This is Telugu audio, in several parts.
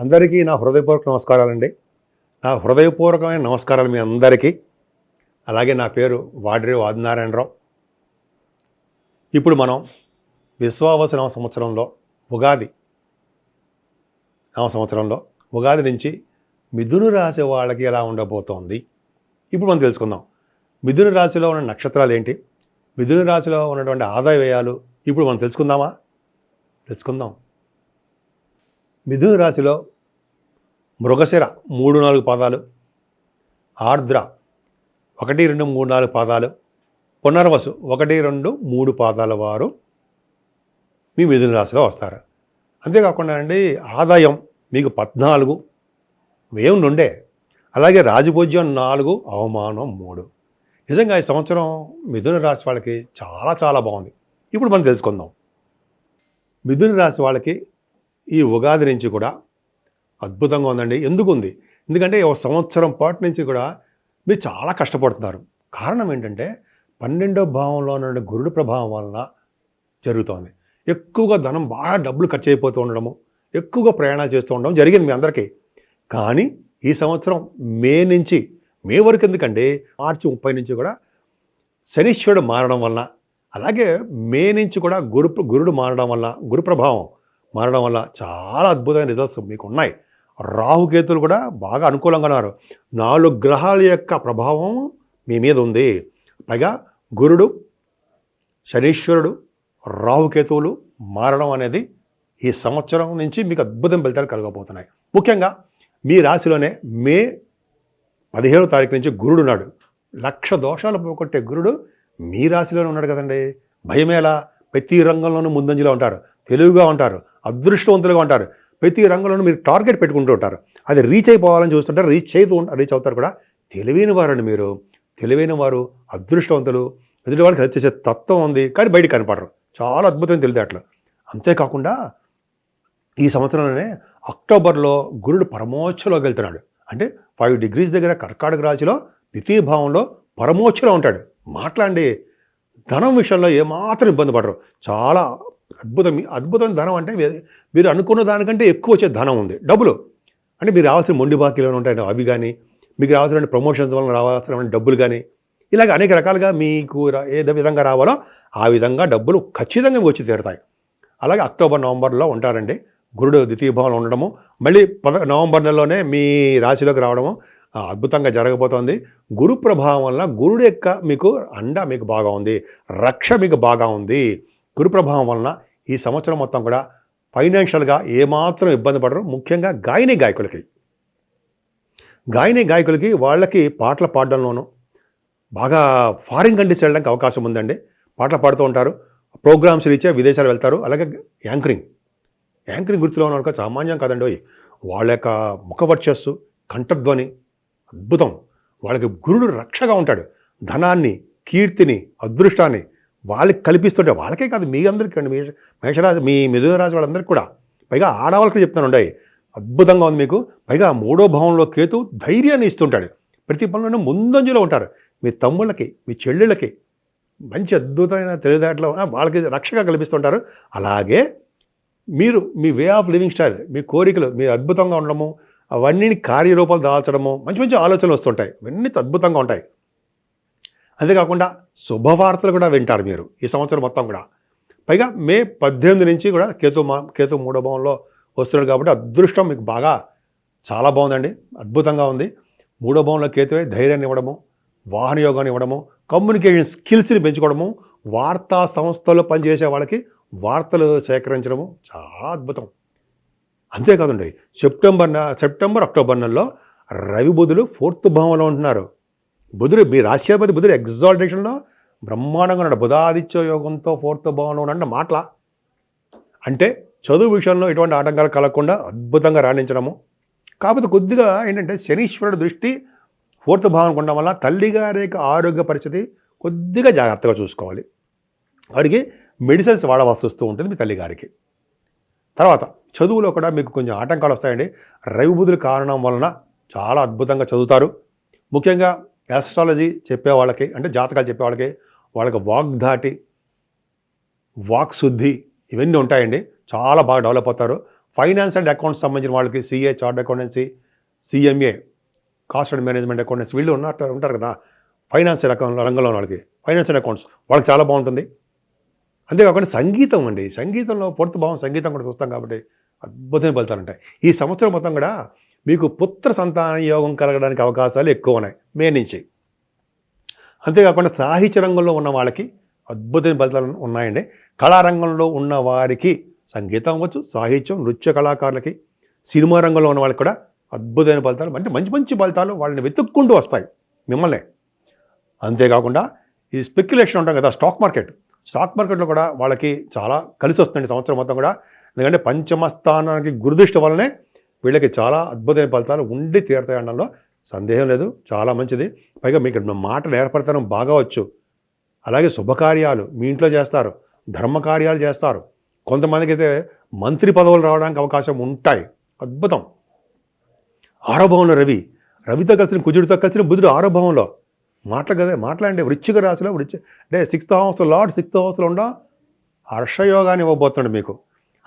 అందరికీ నా హృదయపూర్వక నమస్కారాలండి. నా హృదయపూర్వకమైన నమస్కారాలు మీ అందరికీ. అలాగే నా పేరు వాడ్రి ఆదినారాయణరావు ఇప్పుడు మనం విశ్వావస నవ సంవత్సరంలో ఉగాది నవ సంవత్సరంలో ఉగాది నుంచి మిథును రాశి వాళ్ళకి ఎలా ఉండబోతోంది? ఇప్పుడు మనం తెలుసుకుందాం. మిథున రాశిలో ఉన్న నక్షత్రాలు ఏంటి? మిథున రాశిలో ఉన్నటువంటి ఆదాయ వ్యయాలు ఇప్పుడు మనం తెలుసుకుందామా? తెలుసుకుందాం. మిథున రాశిలో మృగశిర మూడు నాలుగు పాదాలు ఆర్ద్ర ఒకటి రెండు మూడు నాలుగు పాదాలు పునర్వసు ఒకటి రెండు మూడు పాదాల వారు మీ మిథున రాశిలో వస్తారు. అంతేకాకుండా అండి ఆదాయం మీకు పద్నాలుగు వ్యయం నుండే అలాగే రాజభోజ్యం నాలుగు అవమానం మూడు. నిజంగా ఈ సంవత్సరం మిథున రాశి వాళ్ళకి చాలా చాలా బాగుంది. ఇప్పుడు మనం తెలుసుకుందాం. మిథున రాశి వాళ్ళకి ఈ ఉగాది నుంచి కూడా అద్భుతంగా ఉందండి. ఎందుకు ఉంది ఎందుకంటే ఒక సంవత్సరం పాటు నుంచి కూడా మీరు చాలా కష్టపడుతున్నారు. కారణం ఏంటంటే పన్నెండో భావంలో ఉన్న గురుడు ప్రభావం వలన జరుగుతోంది. ఎక్కువగా ధనం బాగా డబ్బులు ఖర్చు అయిపోతూ ఉండడము ఎక్కువగా ప్రయాణాలు చేస్తూ ఉండడం జరిగింది మీ అందరికీ. కానీ ఈ సంవత్సరం మే నుంచి మే వరకు ఎందుకంటే మార్చి ముప్పై నుంచి కూడా శనీశ్వరుడు మారడం వలన అలాగే మే నుంచి కూడా గురు గురుడు మారడం వల్ల గురు ప్రభావం మారడం వల్ల చాలా అద్భుతమైన రిజల్ట్స్ మీకు ఉన్నాయి రాహుకేతులు కూడా బాగా అనుకూలంగా ఉన్నారు. నాలుగు గ్రహాల యొక్క ప్రభావం మీ మీద ఉంది. పైగా గురుడు శనీశ్వరుడు రాహుకేతువులు మారడం అనేది ఈ సంవత్సరం నుంచి మీకు అద్భుతం ఫలితాలు కలగబోతున్నాయి. ముఖ్యంగా మీ రాశిలోనే మే పదిహేడో తారీఖు నుంచి గురుడు ఉన్నాడు. లక్ష దోషాలు పోగొట్టే గురుడు మీ రాశిలోనే ఉన్నాడు కదండి. భయమేలా ప్రతి రంగంలోనూ ముందంజలో ఉంటారు. తెలివిగా ఉంటారు అదృష్టవంతులుగా ఉంటారు. ప్రతి రంగంలోనూ మీరు టార్గెట్ పెట్టుకుంటూ ఉంటారు. అది రీచ్ అయిపోవాలని చూస్తుంటారు రీచ్ చేతూ రీచ్ అవుతారు కూడా. తెలివైన వారండి మీరు. తెలివైన వారు అదృష్టవంతులు. ఎదుటి వాళ్ళకి హెల్ప్ చేసే తత్వం ఉంది కానీ బయటికి కనపడరు. చాలా అద్భుతం తెలివితేటలు అంతేకాకుండా ఈ సంవత్సరంలోనే అక్టోబర్లో గురుడు పరమోచ్చలోకి వెళ్తున్నాడు. అంటే ఫైవ్ డిగ్రీస్ దగ్గర కర్కాటక రాశిలో ద్వితీయ భావంలో పరమోచ్చలో ఉంటాడు. మాట్లాడి ధనం విషయంలో ఏమాత్రం ఇబ్బంది పడరు. చాలా అద్భుతం అద్భుతమైన ధనం అంటే మీరు అనుకున్న దానికంటే ఎక్కువ వచ్చే ధనం ఉంది. డబ్బులు. అంటే మీరు రావాల్సిన మొండి బాకీలు ఉంటాయి అవి కానీ మీకు రావాల్సిన ప్రమోషన్స్ వల్ల రావాల్సిన డబ్బులు కానీ ఇలాగ అనేక రకాలుగా మీకు ఏ విధంగా రావాలో ఆ విధంగా డబ్బులు ఖచ్చితంగా వచ్చి తీరుతాయి. అలాగే అక్టోబర్ నవంబర్లో ఉంటారండి. గురుడు ద్వితీయ భావంలో ఉండడము. మళ్ళీ పద నవంబర్ నెలలోనే మీ రాశిలోకి రావడము అద్భుతంగా జరగబోతోంది. గురు ప్రభావం వల్ల గురుడు యొక్క మీకు అండ మీకు బాగా ఉంది. రక్ష మీకు బాగా ఉంది. గురు ప్రభావం వలన ఈ సంవత్సరం మొత్తం కూడా ఫైనాన్షియల్గా ఏమాత్రం ఇబ్బంది పడరు. ముఖ్యంగా గాయని గాయకులకి. గాయని గాయకులకి వాళ్ళకి పాటలు పాడడంలోనూ బాగా ఫారిన్ కంట్రీస్ వెళ్ళడానికి అవకాశం ఉందండి. పాటలు పాడుతూ ఉంటారు. ప్రోగ్రామ్స్ రీచే విదేశాలు వెళ్తారు. అలాగే యాంకరింగ్. యాంకరింగ్ గుర్తులో ఉన్న సామాన్యం కాదండి వాళ్ళ యొక్క ముఖవర్చస్సు కంఠధ్వని అద్భుతం. వాళ్ళకి గురుడు రక్షగా ఉంటాడు. ధనాన్ని కీర్తిని అదృష్టాన్ని వాళ్ళకి కల్పిస్తుంటే వాళ్ళకే కాదు మీ అందరికీ అండి. మీ మేషరాశి మీ మిథునరాశి వాళ్ళందరికీ కూడా. పైగా ఆడవాళ్ళకి చెప్తాను ఉండాయి అద్భుతంగా ఉంది మీకు. పైగా మూడో భావంలో కేతు ధైర్యాన్ని ఇస్తుంటాడు. ప్రతి పనులను ముందంజలో ఉంటారు మీ తమ్ముళ్ళకి మీ చెల్లెళ్ళకి మంచి అద్భుతమైన తెలివితేటలో వాళ్ళకి రక్షగా కల్పిస్తుంటారు. అలాగే మీరు మీ వే ఆఫ్ లివింగ్ స్టైల్ మీ కోరికలు మీరు అద్భుతంగా ఉండడము అవన్నీ కార్యరూపాలు దాల్చడము మంచి మంచి ఆలోచనలు వస్తుంటాయి. ఇవన్నీ అద్భుతంగా ఉంటాయి. అంతేకాకుండా శుభవార్తలు కూడా వింటారు మీరు ఈ సంవత్సరం మొత్తం కూడా. పైగా మే పద్దెనిమిది నుంచి కూడా కేతు మా కేతు మూడో భావంలో వస్తున్నాడు కాబట్టి అదృష్టం మీకు బాగా చాలా బాగుందండి. అద్భుతంగా ఉంది. మూడో భావంలో కేతువే ధైర్యాన్ని ఇవ్వడము వాహన యోగాన్ని ఇవ్వడము కమ్యూనికేషన్ స్కిల్స్ని పెంచుకోవడము వార్తా సంస్థల్లో పనిచేసే వాళ్ళకి వార్తలు సేకరించడము చాలా అద్భుతం. అంతేకాదండి సెప్టెంబర్ సెప్టెంబర్ అక్టోబర్ నెలలో రవి బుధులు ఫోర్త్ భావంలో ఉంటున్నారు. బుధుడు మీ రాశ్యాధిపతి బుధుడు ఎగ్జాల్టేషన్లో బ్రహ్మాండంగా ఉన్నాడు. బుధాదిత్య యోగంతో ఫోర్త్ భవనం అన్న మాటల అంటే చదువు విషయంలో ఎటువంటి ఆటంకాలు కలగకుండా అద్భుతంగా రాణించడము. కాకపోతే కొద్దిగా ఏంటంటే శనీశ్వరుడు దృష్టి ఫోర్త్ భావం ఉండడం వల్ల తల్లిగారి యొక్క ఆరోగ్య పరిస్థితి కొద్దిగా జాగ్రత్తగా చూసుకోవాలి. వాడికి మెడిసిన్స్ వాడవలసి వస్తూ ఉంటుంది మీ తల్లిగారికి. తర్వాత చదువులో కూడా మీకు కొంచెం ఆటంకాలు వస్తాయండి. రవి బుధుల కారణం వలన చాలా అద్భుతంగా చదువుతారు. ముఖ్యంగా యాస్ట్రాలజీ చెప్పే వాళ్ళకి అంటే జాతకాలు చెప్పేవాళ్ళకి వాళ్ళకి వాగ్ధాటి వాగ్ధాటి వాక్శుద్ధి ఇవన్నీ ఉంటాయండి. చాలా బాగా డెవలప్ అవుతారు. ఫైనాన్స్ అండ్ అకౌంట్స్ సంబంధించిన వాళ్ళకి CA chart accountancy CMA cost and management accountancy వీళ్ళు ఉన్నట్టు ఉంటారు కదా. ఫైనాన్స్ అకౌంట్ రంగంలో వాళ్ళకి ఫైనాన్స్ అండ్ అకౌంట్స్ వాళ్ళకి చాలా బాగుంటుంది. అంతేకాకుండా సంగీతం అండి. సంగీతంలో పొడుతు భావం సంగీతం కూడా చూస్తాం కాబట్టి అద్భుతమైన ఫలితాలు ఉంటాయి. ఈ సంవత్సరం మొత్తం కూడా మీకు పుత్ర సంతాన యోగం కలగడానికి అవకాశాలు ఎక్కువ ఉన్నాయి మే నుంచి. అంతేకాకుండా సాహిత్య రంగంలో ఉన్న వాళ్ళకి అద్భుతమైన ఫలితాలు ఉన్నాయండి. కళారంగంలో ఉన్న వారికి సంగీతం అవ్వచ్చు సాహిత్యం నృత్య కళాకారులకి సినిమా రంగంలో ఉన్న వాళ్ళకి కూడా అద్భుతమైన ఫలితాలు అంటే మంచి మంచి ఫలితాలు వాళ్ళని వెతుక్కుంటూ వస్తాయి మిమ్మల్ని. అంతేకాకుండా ఈ స్పెక్యులేషన్ ఉంటాం కదా స్టాక్ మార్కెట్. స్టాక్ మార్కెట్లో కూడా వాళ్ళకి చాలా కలిసి వస్తుంది సంవత్సరం మొత్తం కూడా. ఎందుకంటే పంచమ స్థానానికి గురుదృష్టి వల్లనే వీళ్ళకి చాలా అద్భుతమైన ఫలితాలు ఉండి తీరుతాయి అనడంలో సందేహం లేదు. చాలా మంచిది. పైగా మీకు మాటలు ఏర్పడతాం బాగా వచ్చు. అలాగే శుభకార్యాలు మీ ఇంట్లో చేస్తారు. ధర్మకార్యాలు చేస్తారు. కొంతమందికి అయితే మంత్రి పదవులు రావడానికి అవకాశం ఉంటాయి. అద్భుతం. ఆరోభవంలో రవి. రవితో కలిసిన కుజుడితో కలిసిన బుధుడు ఆరోభవంలో. మాటలు కదా మాట్లాడండి. వృచ్చిక రాశిలో వృచ్చి అంటే సిక్స్త్ హౌస్ లార్డ్ సిక్స్త్ హౌస్లో ఉండ హర్షయోగాన్ని ఇవ్వబోతున్నాడు మీకు.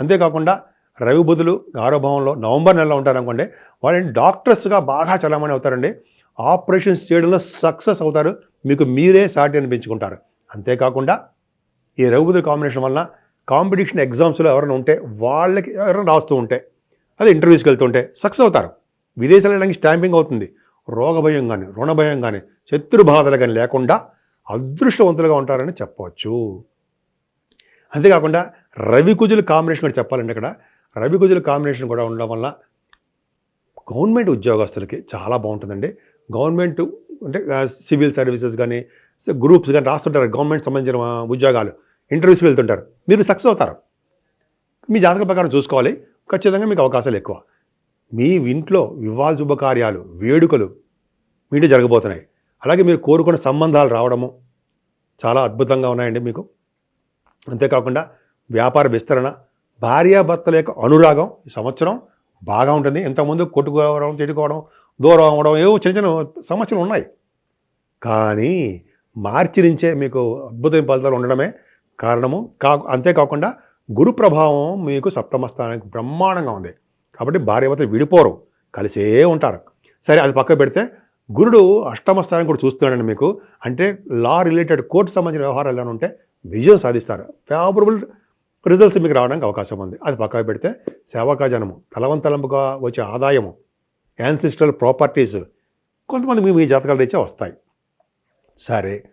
అంతేకాకుండా రవి బుధులు ఆరోభవంలో నవంబర్ నెలలో ఉంటారనుకోండి వాళ్ళని డాక్టర్స్గా బాగా చలామణి అవుతారండి. ఆపరేషన్స్ చేయడంలో సక్సెస్ అవుతారు. మీకు మీరే సాటి అనిపించుకుంటారు. అంతేకాకుండా ఈ రవి బుధుల కాంబినేషన్ వలన కాంపిటీషన్ ఎగ్జామ్స్లో ఎవరైనా ఉంటే వాళ్ళకి ఎవరైనా రాస్తూ ఉంటే అదే ఇంటర్వ్యూస్కి వెళ్తుంటే సక్సెస్ అవుతారు. విదేశాలు వెళ్ళడానికి స్టాంపింగ్ అవుతుంది. రోగ భయం కానీ రుణ భయం కానీ శత్రు బాధలు కానీ లేకుండా అదృష్టవంతులుగా ఉంటారని చెప్పవచ్చు. అంతేకాకుండా రవి కుజుల కాంబినేషన్ కూడా చెప్పాలండి ఇక్కడ రవి గుజుల కాంబినేషన్ కూడా ఉండడం వల్ల గవర్నమెంట్ ఉద్యోగస్తులకి చాలా బాగుంటుందండి. గవర్నమెంట్ అంటే సివిల్ సర్వీసెస్ కానీ గ్రూప్స్ కానీ రాస్తుంటారు. గవర్నమెంట్ సంబంధించిన ఉద్యోగాలు. ఇంటర్వ్యూస్కి వెళ్తుంటారు. మీరు సక్సెస్ అవుతారు. మీ జాతక ప్రకారం చూసుకోవాలి. ఖచ్చితంగా మీకు అవకాశాలు ఎక్కువ. మీ ఇంట్లో వివాహ శుభకార్యాలు వేడుకలు మీటే జరగబోతున్నాయి. అలాగే మీరు కోరుకున్న సంబంధాలు రావడము చాలా అద్భుతంగా ఉన్నాయండి మీకు. అంతేకాకుండా వ్యాపార విస్తరణ భార్యాభర్తల యొక్క అనురాగం ఈ సంవత్సరం బాగా ఉంటుంది. ఇంతకుముందు కొట్టుకోవడం తిట్టుకోవడం దూరం అవ్వడం ఏవో చిన్న చిన్న సమస్యలు ఉన్నాయి. కానీ మార్చి నుంచే మీకు అద్భుతమైన ఫలితాలు ఉండడమే కారణము. కా అంతేకాకుండా గురు ప్రభావం మీకు సప్తమ స్థానానికి బ్రహ్మాండంగా ఉంది. కాబట్టి భార్యాభర్తలు విడిపోరు. కలిసే ఉంటారు. సరే అది పక్క పెడితే గురుడు అష్టమ స్థానం కూడా చూస్తున్నాడండి మీకు. అంటే లా రిలేటెడ్ కోర్టు సంబంధించిన వ్యవహారాలు ఏమైనా ఉంటే విజయం సాధిస్తారు. ఫేవరబుల్ రిజల్ట్స్ మీకు రావడానికి అవకాశం ఉంది. అది పక్కకు పెడితే సేవకాజనము తలవంతలంపుగా వచ్చే ఆదాయము యాన్సిస్ట్రల్ ప్రాపర్టీస్ కొంతమంది మీ మీ జాతకాల రీత్యా వస్తాయి. సరే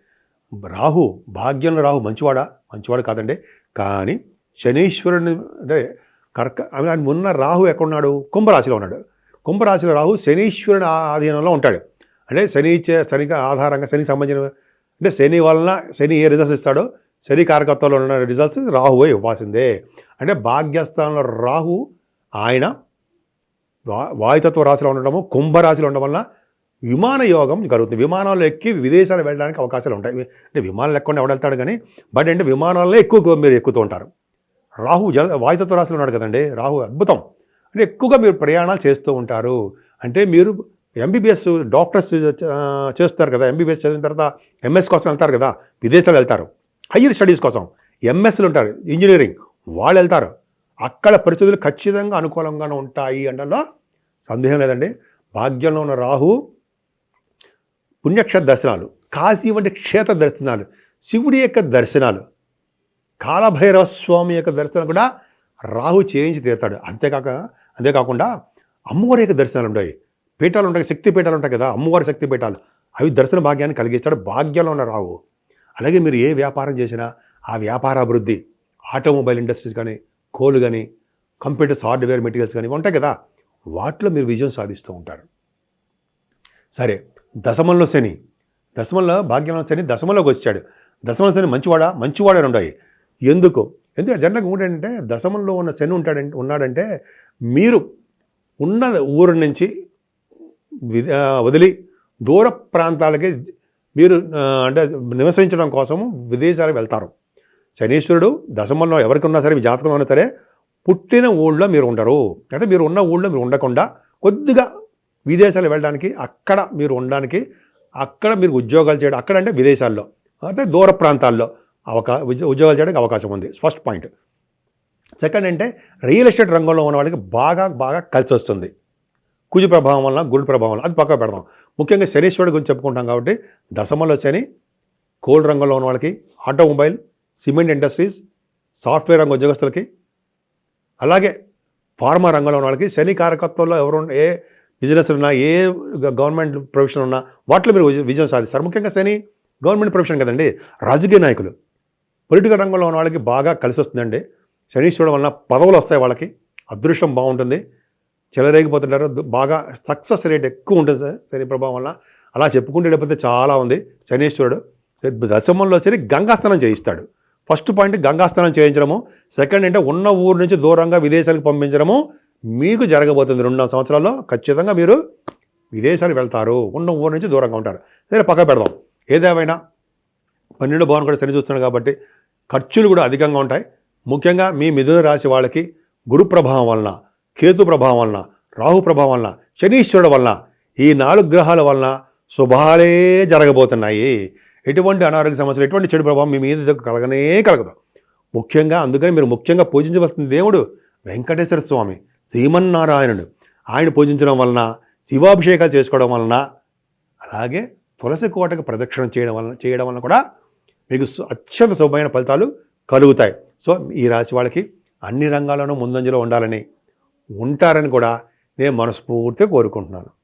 రాహు భాగ్యంలో రాహు మంచివాడా? మంచివాడు కాదండి. కానీ శనీశ్వరుని అంటే కర్క ఆయన ఉన్న రాహు ఎక్కడున్నాడు? కుంభరాశిలో ఉన్నాడు. కుంభరాశిలో రాహు శనీశ్వరుని ఆధీనంలో ఉంటాడు. అంటే శని ఇచ్చే శనికి ఆధారంగా శని సంబంధించిన అంటే శని వలన శని ఏ రిజల్ట్స్ ఇస్తాడో శని కారకత్వంలో ఉన్న రిజల్ట్స్ రాహువే ఇవ్వాల్సిందే. అంటే భాగ్యస్థానంలో రాహు ఆయన వాయుతత్వ రాశిలో ఉండడము కుంభరాశిలో ఉండడం వల్ల విమాన యోగం జరుగుతుంది. విమానాల్లో ఎక్కి విదేశాలు వెళ్ళడానికి అవకాశాలు ఉంటాయి. అంటే విమానాలు ఎక్కడ ఎవడు వెళ్తాడు కానీ బట్ అంటే విమానాల్లో ఎక్కువ మీరు ఎక్కుతూ ఉంటారు. రాహు జల వాయుతత్వ రాశిలో ఉన్నాడు కదండి రాహు అద్భుతం. అంటే ఎక్కువగా మీరు ప్రయాణాలు చేస్తూ ఉంటారు. అంటే మీరు ఎంబీబీఎస్ డాక్టర్స్ చేస్తారు కదా ఎంబీబీఎస్ చదివిన తర్వాత ఎంఎస్ కోసం వెళ్తారు కదా విదేశాలు వెళ్తారు. హయ్యర్ స్టడీస్ కోసం ఎంఎస్లు ఉంటారు ఇంజనీరింగ్. వాళ్ళు వెళ్తారు. అక్కడ పరిస్థితులు ఖచ్చితంగా అనుకూలంగానే ఉంటాయి అంటే సందేహం లేదండి. భాగ్యంలో ఉన్న రాహు పుణ్యక్షేత్ర దర్శనాలు కాశీ వంటి క్షేత్ర దర్శనాలు శివుడి యొక్క దర్శనాలు కాలభైరవ స్వామి యొక్క దర్శనం కూడా రాహు చేయించి తీరుతాడు. అంతేకాక అంతేకాకుండా అమ్మవారి యొక్క దర్శనాలు ఉంటాయి. పీఠాలు ఉంటాయి శక్తి పీఠాలు ఉంటాయి కదా అమ్మవారి శక్తి పీఠాలు అవి దర్శన భాగ్యాన్ని కలిగిస్తాడు. భాగ్యంలో ఉన్న రావు అలాగే మీరు ఏ వ్యాపారం చేసినా ఆ వ్యాపార అభివృద్ధి ఆటోమొబైల్ ఇండస్ట్రీస్ కానీ కోలు కానీ కంప్యూటర్స్ హార్డ్వేర్ మెటీరియల్స్ కానీ ఉంటాయి కదా వాటిలో మీరు విజయం సాధిస్తూ ఉంటారు. సరే దశమంలో శని. దశమంలో భాగ్యంలో శని దశమంలోకి వచ్చాడు. దశమంలో శని మంచివాడా? మంచివాడే ఉంటాయి ఎందుకు? ఎందుకంటే జనరల్గా ఏంటంటే దశమంలో ఉన్న శని ఉంటాడంటే ఉన్నాడంటే మీరు ఉన్న ఊరు నుంచి వదిలి దూర ప్రాంతాలకి మీరు అంటే నివసించడం కోసం విదేశాలకు వెళ్తారు. శనీశ్వరుడు దశమంలో ఎవరికి ఉన్నా సరే మీ జాతకం ఉన్నా సరే పుట్టిన ఊళ్ళో మీరు ఉండరు. అంటే మీరు ఉన్న ఊళ్ళో మీరు ఉండకుండా కొద్దిగా విదేశాలు వెళ్ళడానికి అక్కడ మీరు ఉండడానికి అక్కడ మీరు ఉద్యోగాలు చేయడం అక్కడ అంటే విదేశాల్లో అంటే దూర ప్రాంతాల్లో అవకా ఉద్యోగాలు చేయడానికి అవకాశం ఉంది. First point. సెకండ్ అంటే రియల్ ఎస్టేట్ రంగంలో ఉన్న వాళ్ళకి బాగా బాగా కలిసి వస్తుంది కుజు ప్రభావం వలన గురు ప్రభావం వలన అది పక్క పెడదాం. ముఖ్యంగా శనీశ్వరుడు గురించి చెప్పుకుంటాం కాబట్టి దశమలో శని కోల్డ్ రంగంలో ఉన్న వాళ్ళకి ఆటోమొబైల్ సిమెంట్ ఇండస్ట్రీస్ సాఫ్ట్వేర్ రంగ ఉద్యోగస్తులకి అలాగే ఫార్మా రంగంలో ఉన్న వాళ్ళకి శని కారకత్వంలో ఎవరు ఏ బిజినెస్ ఉన్నా ఏ గవర్నమెంట్ ప్రొఫెషన్ ఉన్నా వాటిలో మీరు విజయం సాధిస్తారు. ముఖ్యంగా శని గవర్నమెంట్ ప్రొఫెషన్ కదండి రాజకీయ నాయకులు. పొలిటికల్ రంగంలో ఉన్న వాళ్ళకి బాగా కలిసి వస్తుందండి శనీశ్వరుడు వలన పదవులు వస్తాయి వాళ్ళకి అదృష్టం బాగుంటుంది. చెలరేగిపోతుంటారు. బాగా సక్సెస్ రేట్ ఎక్కువ ఉంటుంది సార్ శని ప్రభావం వల్ల. అలా చెప్పుకుంటే లేకపోతే చాలా ఉంది. శనీశ్వరుడు దశమంలో సరే గంగాస్నానం చేయిస్తాడు. ఫస్ట్ పాయింట్ గంగాస్నానం చేయించడము. సెకండ్ అంటే ఉన్న ఊరు నుంచి దూరంగా విదేశాలకు పంపించడము మీకు జరగబోతుంది రెండు సంవత్సరాల్లో. ఖచ్చితంగా మీరు విదేశాలకు వెళ్తారు. ఉన్న ఊరు నుంచి దూరంగా ఉంటారు. సరే పక్క పెడదాం. ఏదేమైనా పన్నెండు భవన్ కూడా సరి చూస్తున్నాడు కాబట్టి ఖర్చులు కూడా అధికంగా ఉంటాయి. ముఖ్యంగా మీ మిథున రాశి వాళ్ళకి గురు ప్రభావం వలన. కేతు ప్రభావం వలన రాహు ప్రభావం వలన శనీశ్వరుడు వలన ఈ నాలుగు గ్రహాల వలన శుభాలే జరగబోతున్నాయి. ఎటువంటి అనారోగ్య సమస్యలు ఎటువంటి చెడు ప్రభావం మీ మీద కలగనే కలగదు. ముఖ్యంగా అందుకని మీరు ముఖ్యంగా పూజించవలసిన దేవుడు వెంకటేశ్వర స్వామి శ్రీమన్నారాయణుడు. ఆయన పూజించడం వలన శివాభిషేకాలు చేసుకోవడం వలన అలాగే తులసి కోటకు ప్రదక్షిణ చేయడం వలన చేయడం వలన కూడా మీకు అత్యంత శుభమైన ఫలితాలు కలుగుతాయి. సో ఈ రాశి వాళ్ళకి అన్ని రంగాల్లోనూ ముందంజలో ఉండాలని ఉంటారని కూడా నేను మనస్ఫూర్తిగా కోరుకుంటున్నాను.